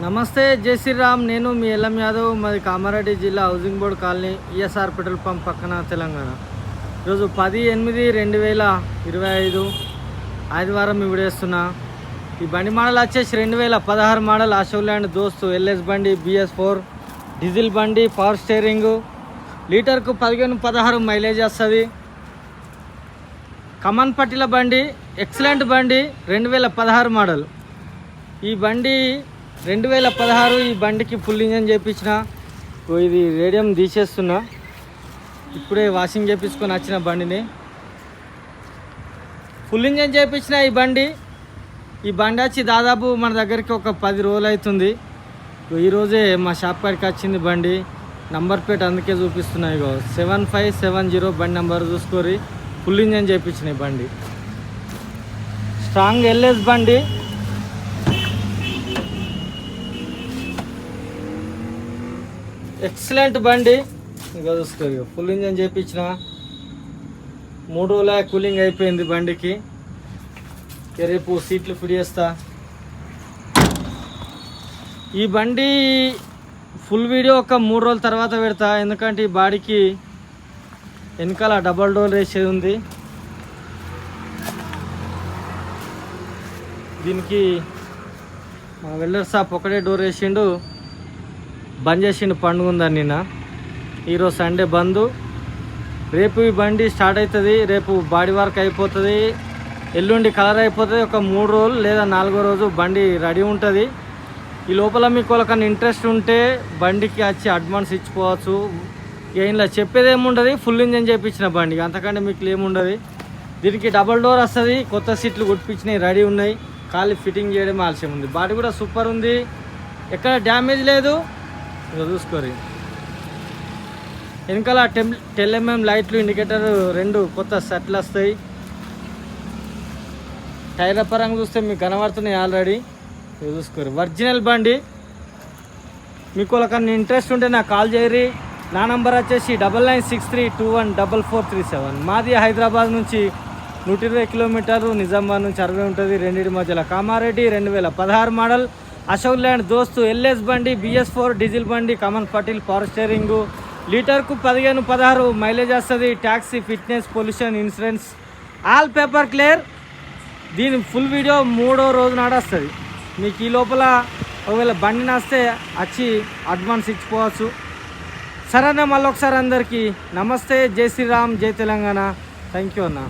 నమస్తే జై శ్రీరామ్. నేను మీ ఎల్ఎం యాదవ్. మాది కామారెడ్డి జిల్లా housing board colony ESR petrol pump పక్కన తెలంగాణ. ఈరోజు పది ఎనిమిది రెండు వేల ఇరవై ఐదు ఆదివారం ఇవిడేస్తున్నా ఈ బండి మోడల్ వచ్చేసి రెండు వేల పదహారు మోడల్ అశోల్యాండ్ దోస్తు ఎల్ఎస్ బండి బిఎస్ ఫోర్ డీజిల్ బండి పవర్ స్టీరింగు. లీటర్కు పదిహేను పదహారు మైలేజ్ వస్తుంది. కమన్ పట్టిల బండి ఎక్సలెంట్ బండి రెండు వేల పదహారు మోడల్. ఈ బండి రెండు వేల పదహారు ఈ బండికి ఫుల్ ఇంజన్ చేయించిన ఇది రేడియం తీసేస్తున్నా. ఇప్పుడే వాషింగ్ చేయించుకొని వచ్చిన బండిని. ఫుల్ ఇంజన్ చేయించిన ఈ బండి. ఈ బండి వచ్చి దాదాపు మన దగ్గరికి ఒక పది రోజులు అవుతుంది. ఈరోజే మా షాప్ కాడికి వచ్చింది బండి. నంబర్ ప్లేట్ అందుకే చూపిస్తున్నాయి ఇగో. సెవెన్ ఫైవ్ సెవెన్ జీరో బండి నెంబర్ చూసుకొని ఫుల్ ఇంజన్ చేయించిన ఈ బండి. స్ట్రాంగ్ ఎల్ఎస్ బండి. ఎక్సలెంట్ బండి. ఇంకా చూసుకో ఫుల్ ఇంజన్ చేయించిన మూడు రోజుల కూలింగ్ అయిపోయింది బండికి. రేపు సీట్లు ఫిట్ చేస్తా. ఈ బండి ఫుల్ వీడియో ఒక మూడు రోజుల తర్వాత పెడతా. ఎందుకంటే ఈ బాడీకి వెనకాల డబల్ డోర్ వేసేది ఉంది. దీనికి మా వెల్డర్ షాప్ ఒకటే డోర్ వేసిండు. బంద్ చేసిండు పండుగ ఉందని నిన్న? ఈరోజు సండే బంద్. రేపు ఈ బండి స్టార్ట్ అవుతుంది రేపు బాడీ వర్క్ అయిపోతుంది. ఎల్లుండి కలర్ అయిపోతుంది ఒక మూడు రోజులు లేదా నాలుగో రోజు బండి రెడీ ఉంటుంది. ఈ లోపల మీకు వాళ్ళకన్నా ఇంట్రెస్ట్ ఉంటే బండికి వచ్చి అడ్వాన్స్ ఇచ్చిపోవచ్చు ఇలా చెప్పేది ఏముండదు ఫుల్ ఇంజన్ చేయించిన బండి. అంతకంటే మీకు ఏముండదు. దీనికి డబల్ డోర్ వస్తుంది కొత్త సీట్లు కుట్టించినాయి రెడీ ఉన్నాయి. ఖాళీ ఫిట్టింగ్ చేయడం ఆలస్యం ఉంది. బాడీ కూడా సూపర్ ఉంది. ఎక్కడ డ్యామేజ్ లేదు. ఇక చూసుకోరు వెనకాల టెమ్ టెల్ ఎంఎం లైట్లు ఇండికేటర్ రెండు కొత్త సెట్లు వస్తాయి. టైర్ల పరంగా చూస్తే మీకు కనబడుతున్నాయి ఆల్రెడీ. చూసుకోరు. ఒరిజినల్ బండి. మీకు వాళ్ళకన్నా ఇంట్రెస్ట్ ఉంటే నాకు కాల్ చేయరి. నా నంబర్ వచ్చేసి double nine six three two one double four three seven. మాది హైదరాబాద్ నుంచి నూట ఇరవై కిలోమీటర్లు నిజామాబాద్ నుంచి అరవై ఉంటుంది. రెండింటి మధ్యలో కామారెడ్డి రెండు వేల పదహారు మోడల్. అశోక్ ల్యాండ్ దోస్తు ఎల్ఎస్ బండి బిఎస్ ఫోర్ డీజిల్ బండి కమన్ పటేల్ పవర్ స్టీరింగు. లీటర్కు పదిహేను పదహారు మైలేజ్ వస్తుంది. Taxi fitness pollution insurance. All paper clear? దీని ఫుల్ వీడియో మూడో రోజు నాడు వస్తుంది. మీకు ఈ లోపల ఒకవేళ బండి నాస్తే వచ్చి అడ్వాన్స్ ఇచ్చిపోవచ్చు. సరేనా మళ్ళీ ఒకసారి అందరికీ నమస్తే. జై శ్రీరామ్ జై తెలంగాణ. థ్యాంక్ యూ అన్న.